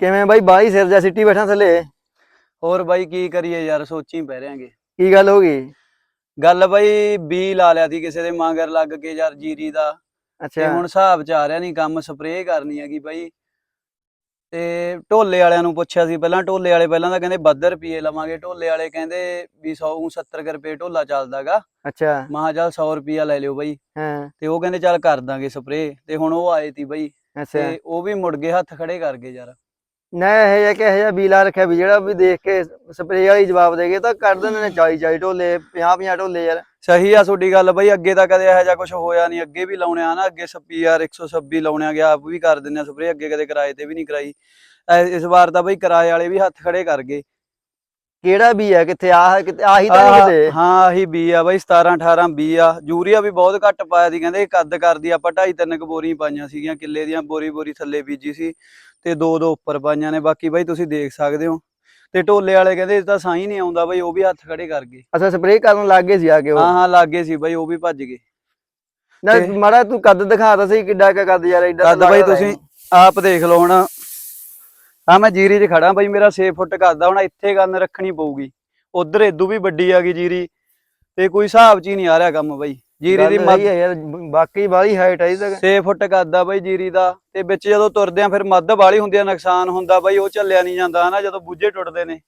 ਕਿਵੇਂ ਬਾਈ? ਬਾਈ ਸਿਰ ਜਾ ਸਿੱਟੀ ਬੈਠਾ ਥੱਲੇ। ਹੋਰ ਬਾਈ ਕੀ ਕਰੀਏ ਯਾਰ? ਸੋਚੀ ਪੈ ਰਿਆਂਗੇ ਕੀ ਗੱਲ ਹੋ ਗਈ? ਗੱਲ ਬਾਈ ਬੀ ਲਾ ਲਿਆ ਸੀ ਕਿਸੇ ਦੇ ਮਾਂਗਰ ਲੱਗ ਕੇ ਯਾਰ ਜੀਰੀ ਦਾ। ਤੇ ਅੱਛਾ ਹੁਣ ਹਿਸਾਬ ਚ ਆ ਰਿਹਾ ਨਹੀਂ ਕੰਮ ਸਪਰੇਅ ਕਰਨੀ ਹੈਗੀ ਬਾਈ। ਤੇ ਢੋਲੇ ਵਾਲਿਆਂ ਨੂੰ ਪੁੱਛਿਆ ਸੀ ਪਹਿਲਾਂ। ਢੋਲੇ ਵਾਲੇ ਪਹਿਲਾਂ ਤਾਂ ਕਹਿੰਦੇ 72 ਰੁਪਏ ਲਵਾਂਗੇ। ਢੋਲੇ ਵਾਲੇ ਕਹਿੰਦੇ ਵੀ 100 70 ਕੁ ਰੁਪਏ ਢੋਲਾ ਚੱਲਦਾਗਾ ਅੱਛਾ। ਮਹਾ ਚੱਲ 100 ਰੁਪਿਆ ਲੈ ਲਿਓ ਬਾਈ। ਹਾਂ। ਤੇ ਉਹ ਕਹਿੰਦੇ ਚੱਲ ਕਰ ਦਾਂਗੇ ਸਪਰੇਅ। ਤੇ ਹੁਣ ਉਹ ਆਏ ਤੀ ਬਾਈ। ਅੱਛਾ। ਤੇ ਉਹ ਵੀ ਮੁੜ ਗਏ ਹੱਥ ਖੜੇ ਕਰ ਗਏ ਯਾਰ। ਨਾ ਇਹ ਜਿਹਾ ਕਿ ਇਹ ਜਿਹਾ ਬੀਲਾ ਰੱਖਿਆ ਵੀ ਜਿਹੜਾ ਵੀ ਦੇਖ ਕੇ ਸਪਰੇਅ ਵਾਲੀ ਜਵਾਬ ਦੇਗੇ ਤਾਂ ਕਰ ਦਿੰਦੇ ਨੇ 40 40 ਢੋਲੇ 50 50 ਢੋਲੇ ਯਾਰ। ਸਹੀ ਆ ਤੁਹਾਡੀ ਗੱਲ ਬਈ, ਅੱਗੇ ਤਾਂ ਕਦੇ ਇਹੋ ਜਿਹਾ ਕੁਝ ਹੋਇਆ ਨਹੀਂ। ਅੱਗੇ ਵੀ ਲਾਉਣੇ ਆ ਨਾ, ਅੱਗੇ ਸਪੀਆਰ 126 ਲਾਉਣਿਆ ਗਿਆ ਆਪ ਵੀ ਕਰ ਦਿੰਦੇ ਆ ਸਪਰੇ ਅੱਗੇ ਕਦੇ ਕਿਰਾਏ ਤੇ ਵੀ ਨਹੀਂ ਕਰਾਈ। ਇਸ ਵਾਰ ਤਾਂ ਬਈ ਕਿਰਾਏ ਵਾਲੇ ਵੀ ਹੱਥ ਖੜੇ ਕਰ ਗਏ। ਕਿਹੜਾ ਵੀ ਹੈ ਕਿੱਥੇ? ਆਹ ਕਿਤੇ ਆਹੀ ਤਾਂ ਨੀ ਆਹ, ਕਿਤੇ? ਹਾਂ ਆਹੀ ਬੀ ਆ ਬਈ 17 18 ਬੀ ਆ। ਯੂਰੀਆ ਵੀ ਬਹੁਤ ਘੱਟ ਪਾਇਆ ਸੀ ਕਹਿੰਦੇ ਕੱਦ ਕਰਦੀ ਆਪਾਂ ਢਾਈ ਤਿੰਨ ਕੁ ਬੋਰੀਆਂ ਪਾਈਆਂ ਸੀਗੀਆਂ ਕਿੱਲੇ ਦੀਆਂ ਬੋਰੀ ਬੋਰੀ ਥੱਲੇ ਬੀਜੀ ਸੀ ਤੇ ਦੋ ਦੋ ਉੱਪਰ ਪਾਈਆਂ ਨੇ ਬਾਕੀ ਬਈ ਤੁਸੀਂ ਦੇਖ ਸਕਦੇ ਹੋ। ਤੇ ਢੋਲੇ ਵਾਲੇ ਕਹਿੰਦੇ ਇਹ ਤਾਂ ਸਾਈ ਨਹੀਂ ਆਉਂਦਾ ਬਈ ਉਹ ਵੀ ਹੱਥ ਖੜੇ ਕਰ ਗਏ। ਅੱਛਾ ਸਪਰੇਅ ਕਰਨ ਲੱਗ ਗਏ ਸੀ ਆ ਕੇ ਉਹ? ਹਾਂ ਹਾਂ ਲੱਗੇ ਸੀ ਬਈ ਉਹ ਵੀ ਭੱਜ ਗਏ। ਨਾ ਮਾੜਾ ਤੂੰ ਕੱਦ ਦਿਖਾ ਸੀ ਕਿੱਡਾ ਕੱਦ ਯਾਰ ਐਡਾ ਕੱਦ ਬਈ ਤੁਸੀਂ ਆਪ ਦੇਖ ਲਓ ਹੁਣ। ਆ ਮੈਂ ਜੀਰੀ 'ਚ ਖੜਾ ਬਈ ਮੇਰਾ 6 ਫੁੱਟ ਆ ਹੁਣ ਇੱਥੇ ਗੰਨ ਰੱਖਣੀ ਪਊਗੀ। ਉਧਰ ਇਦੋਂ ਵੀ ਵੱਡੀ ਆ ਗਈ ਜੀਰੀ ਤੇ ਕੋਈ ਹਿਸਾਬ 'ਚ ਹੀ ਨਹੀਂ ਆ ਰਿਹਾ ਕੰਮ ਬਈ। ਜੀਰੀ ਦੀ ਮੱਧ ਹੈ ਯਾਰ ਬਾਕੀ ਬਾਲੀ ਹਾਈਟ ਹੈ ਇਹਦਾ 6 ਫੁੱਟ ਆ ਬਈ ਜੀਰੀ ਦਾ ਤੇ ਵਿੱਚ ਜਦੋਂ ਤੁਰਦੇ ਆ ਫਿਰ ਮੱਧ ਵਾਲੀ ਹੁੰਦੀ ਆ ਨੁਕਸਾਨ ਹੁੰਦਾ ਬਈ ਉਹ ਚੱਲਿਆ ਨਹੀਂ ਜਾਂਦਾ ਹਨਾ ਜਦੋਂ ਬੂਝੇ ਟੁੱਟਦੇ ਨੇ।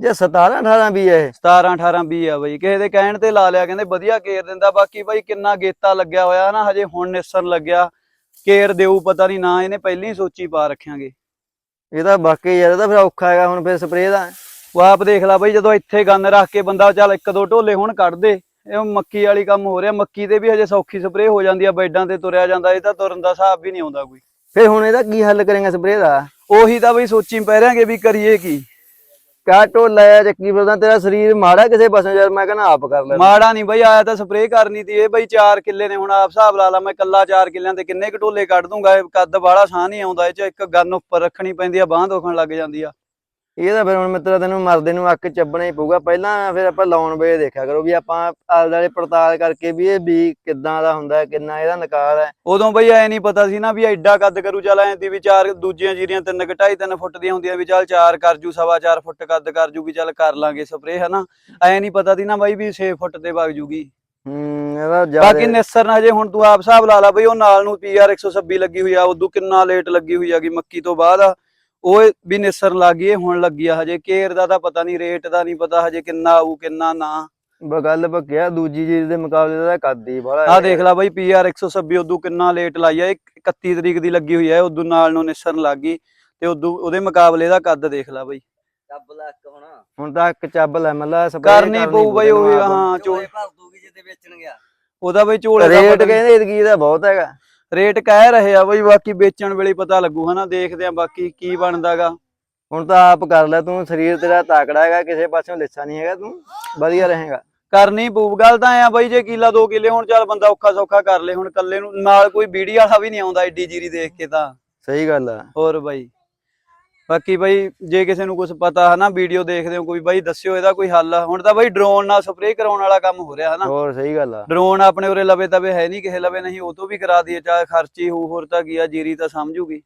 ਜੇ 17 18 ਵੀ ਹੈ ਇਹ। 17 18 20 ਆ ਬਈ ਕਿਸੇ ਦੇ ਕਹਿਣ ਤੇ ਲਾ ਲਿਆ ਕਹਿੰਦੇ ਵਧੀਆ ਕੇਰ ਦਿੰਦਾ ਬਾਕੀ ਬਈ ਕਿੰਨਾ ਗੇਤਾ ਲੱਗਿਆ ਹੋਇਆ ਹਨਾ ਹਜੇ ਹੁਣ ਨਿਸਰਨ ਲੱਗਿਆ। ਕੇਰ ਦੇਊ ਪਤਾ ਨਹੀਂ ਨਾ ਇਹਨੇ ਪਹਿਲਾਂ ਹੀ ਸੋਚੀ ਪਾ ਰੱਖਿਆਂਗੇ। ਇਹ ਤਾਂ ਬਾਕੀ ਯਾਰ ਇਹਦਾ ਫਿਰ ਔਖਾ ਹੈਗਾ ਹੁਣ ਫਿਰ ਸਪਰੇਅ ਦਾ। ਉਹ ਆਪ ਦੇਖ ਲੈ ਬਈ ਜਦੋਂ ਇੱਥੇ ਗੰਨ ਰੱਖ ਕੇ ਬੰਦਾ ਚੱਲ ਇੱਕ ਦੋ ਢੋਲੇ ਹੁਣ ਕੱਢ ਦੇ ਇਹ ਮੱਕੀ ਵਾਲੀ ਕੰਮ ਹੋ ਰਿਹਾ। ਮੱਕੀ ਤੇ ਵੀ ਹਜੇ ਸੌਖੀ ਸਪਰੇਅ ਹੋ ਜਾਂਦੀ ਆ ਬੈਡਾਂ ਤੇ ਤੁਰਿਆ ਜਾਂਦਾ ਇਹ ਤਾਂ ਤੁਰਨ ਦਾ ਹਿਸਾਬ ਵੀ ਨਹੀਂ ਆਉਂਦਾ ਕੋਈ। ਫਿਰ ਹੁਣ ਇਹਦਾ ਕੀ ਹੱਲ ਕਰੇਗਾ ਸਪਰੇਅ ਦਾ? ਉਹੀ ਤਾਂ ਬਈ ਸੋਚੀ ਪੈ ਰਿਆਂਗੇ ਵੀ ਕਰੀਏ ਕੀ। ਕਾ ਢੋਲਾ ਹੈ ਚੱਕੀ ਫਿਰਦਾ, ਤੇਰਾ ਸਰੀਰ ਮਾੜਾ ਕਿਸੇ ਪਾਸੋਂ ਯਾਰ, ਮੈਂ ਕਹਿੰਦਾ ਆਪ ਕਰ ਲੈ ਮਾੜਾ ਨਹੀਂ ਬਈ, ਆਇਆ ਤਾਂ ਸਪਰੇਅ ਕਰਨੀ ਤੀ, ਇਹ ਬਈ 4 ਕਿੱਲੇ ਨੇ, ਹੁਣ ਆਪ ਹਿਸਾਬ ਲਾ ਲਾ, ਮੈਂ ਕੱਲਾ 4 ਕਿੱਲਿਆਂ ਤੇ ਕਿੰਨੇ ਕੁ ਢੋਲੇ ਕੱਢ ਦੂੰਗਾ, ਇਹ ਕੱਦ ਵਾਲਾ ਸਾਹ ਨਹੀਂ ਆਉਂਦਾ, ਇਹ ਚ ਇੱਕ ਗੰਨ ਉੱਪਰ ਰੱਖਣੀ ਪੈਂਦੀ ਆ, ਬਾਂਹ ਦੁਖਣ ਲੱਗ ਜਾਂਦੀ ਆ। ਇਹ ਤਾਂ ਫਿਰ ਹੁਣ ਮਿੱਤਰਾ ਤੈਨੂੰ ਮਰਦੇ ਨੂੰ ਅੱਕ ਚੱਬਣਾ ਹੀ ਪਊਗਾ। ਪਹਿਲਾਂ ਫਿਰ ਆਪਾਂ ਲਾਉਣ ਵੇਲੇ ਦੇਖਿਆ ਕਰੋ ਵੀ ਆਪਾਂ ਆਲੇ ਦੁਆਲੇ ਪੜਤਾਲ ਕਰਕੇ ਵੀ ਇਹ ਬੀ ਕਿੱਦਾਂ ਦਾ ਹੁੰਦਾ ਕਿੰਨਾ ਇਹਦਾ ਨਿਕਾਲ ਹੈ। ਉਦੋਂ ਬਈ ਐ ਨਹੀਂ ਪਤਾ ਸੀ ਨਾ ਵੀ ਐਡਾ ਕੱਦ ਕਰੂ ਚੱਲ ਐਂ ਤੀ ਵੀ ਚਾਰ ਦੂਜੀਆਂ ਜੀਰੀਆਂ ਤਿੰਨ ਢਾਈ ਤਿੰਨ ਫੁੱਟ ਦੀਆਂ ਹੁੰਦੀਆਂ ਵੀ ਚੱਲ ਚਾਰ ਕਰ ਜੂ ਸਵਾ ਚਾਰ ਫੁੱਟ ਕੱਦ ਕਰ ਜੂ ਵੀ ਚੱਲ ਕਰ ਲਾਂਗੇ ਸਪਰੇਅ ਹਨਾ? ਐ ਨਹੀਂ ਪਤਾ ਸੀ ਨਾ ਬਾਈ ਵੀ 6 ਫੁੱਟ ਤੇ ਵਗ ਜੂਗੀ। ਹੂੰ ਇਹਦਾ ਬਾਕੀ ਜ਼ਿਆਦਾ ਨਿਸਰਨ ਹਜੇ ਹੁਣ ਤੂੰ ਆਪ ਹਿਸਾਬ ਲਾ ਲਾ ਬਈ ਉਹ ਨਾਲ ਨੂੰ ਪੀਆਰ 126 ਲੱਗੀ ਹੋਈ ਆ ਉਦੋਂ ਕਿੰਨਾ ਲੇਟ ਲੱਗੀ ਹੋਈ ਆਗੀ ਮੱਕੀ ਤੋਂ ਬਾਅਦ। ਆ। ਉਹ ਵੀ ਨਿਸਰਨ ਲੱਗੀ ਹੁਣ ਲੱਗੀ ਆ ਹਜੇ। ਕੇਰ ਦਾ ਤਾਂ ਪਤਾ ਨਹੀਂ ਰੇਟ ਦਾ ਨਹੀਂ ਪਤਾ ਹਜੇ ਕਿੰਨਾ ਆਊ ਕਿੰਨਾ ਨਾ। ਗੱਲ ਬਕਿਆ ਦੂਜੀ ਚੀਜ਼ ਦੇ ਮੁਕਾਬਲੇ ਦਾ ਕੱਦ ਬੜਾ ਆ ਦੇਖ ਲੈ ਬਾਈ ਪੀਆਰ 126 ਉਦੋਂ ਕਿੰਨਾ ਲੇਟ ਲਾਈ ਆ ਇਹ 31 ਤਰੀਕ ਦੀ ਲੱਗੀ ਹੋਈ ਆ ਉਦੋਂ ਨਾਲ ਨੂੰ ਨਿਸਰਨ ਲੱਗ ਗਈ ਤੇ ਉਦੋਂ ਉਹਦੇ ਮੁਕਾਬਲੇ ਦਾ ਕੱਦ ਦੇਖ ਲੈ ਬਾਈ। ਚੱਬ ਲੱਕ ਹੋਣਾ। ਹੁਣ ਤਾਂ ਇੱਕ ਚੱਬ ਲੈ ਮੱਲਾ ਕਰਨੀ ਪਊ ਬਾਈ ਉਹ ਹਾਂ ਚੋ ਚੋਲੇ। ਭਰ ਦੂਗੀ ਜਿੱਤੇ ਵੇਚਣ ਗਿਆ ਉਹਦਾ ਬਈ ਝੋਲੇ ਦਾ ਰੇਟ। ਕਹਿੰਦੇ ਇਤਕੀ ਦਾ ਬਹੁਤ ਹੈਗਾ। ਰੇਟ ਕਹਿ ਰਹੇ ਆ ਬਈ ਬਾਕੀ ਵੇਚਣ ਵੇਲੇ ਪਤਾ ਲੱਗੂ ਹਨਾ? ਦੇਖਦੇ ਆ ਬਾਕੀ ਕੀ ਬਣਦਾਗਾ। ਹੁਣ ਤਾਂ ਆਪ ਕਰ ਲੈ ਤੂੰ ਸਰੀਰ ਤੇਰਾ ਤਾਕੜਾ ਹੈਗਾ ਕਿਸੇ ਪਾਸਿਓਂ ਲਿੱਸਾ ਨਹੀਂ ਹੈਗਾ ਤੂੰ ਵਧੀਆ ਰਹੇਗਾ। ਕਰਨੀ ਪਊ ਗੱਲ ਤਾਂ ਆ ਬਈ ਜੇ ਕਿੱਲਾ ਦੋ ਕਿੱਲੇ ਹੁਣ ਚੱਲ ਬੰਦਾ ਔਖਾ ਸੌਖਾ ਕਰ ਲੇ ਹੁਣ ਕੱਲੇ ਨੂੰ ਨਾਲ ਕੋਈ ਬੀੜੀ ਵਾਲਾ ਵੀ ਨਹੀਂ ਆਉਂਦਾ ਏਡੀ ਜੀਰੀ ਦੇਖ ਕੇ ਤਾਂ। ਸਹੀ ਗੱਲ ਆ। ਹੋਰ ਬਾਈ। ਬਾਕੀ ਬਾਈ ਜੇ ਕਿਸੇ ਨੂੰ ਕੁਝ ਪਤਾ ਹਨਾ ਵੀਡੀਓ ਦੇਖਦੇ ਹੋ ਕੋਈ ਬਾਈ ਦੱਸਿਓ ਇਹਦਾ ਕੋਈ ਹੱਲ। ਹੁਣ ਤਾਂ ਬਾਈ ਡਰੋਨ ਨਾਲ ਸਪਰੇਅ ਕਰਾਉਣ ਵਾਲਾ ਕੰਮ ਹੋ ਰਿਹਾ ਹਨਾ। ਹੋਰ ਸਹੀ ਗੱਲ ਆ। ਡਰੋਨ ਆਪਣੇ ਉਰੇ ਲਵੇ ਤਵੇ ਹੈ ਨਹੀਂ ਕਿਸੇ ਲਵੇ ਨਹੀਂ ਉਹ ਤੋਂ ਵੀ ਕਰਾ ਦਈਏ ਚਾਹੇ ਖਰਚੀ ਹੋ ਹੋਰ ਤਾਂ ਕੀ ਆ ਜੀਰੀ ਤਾਂ ਸਮਝੂਗੀ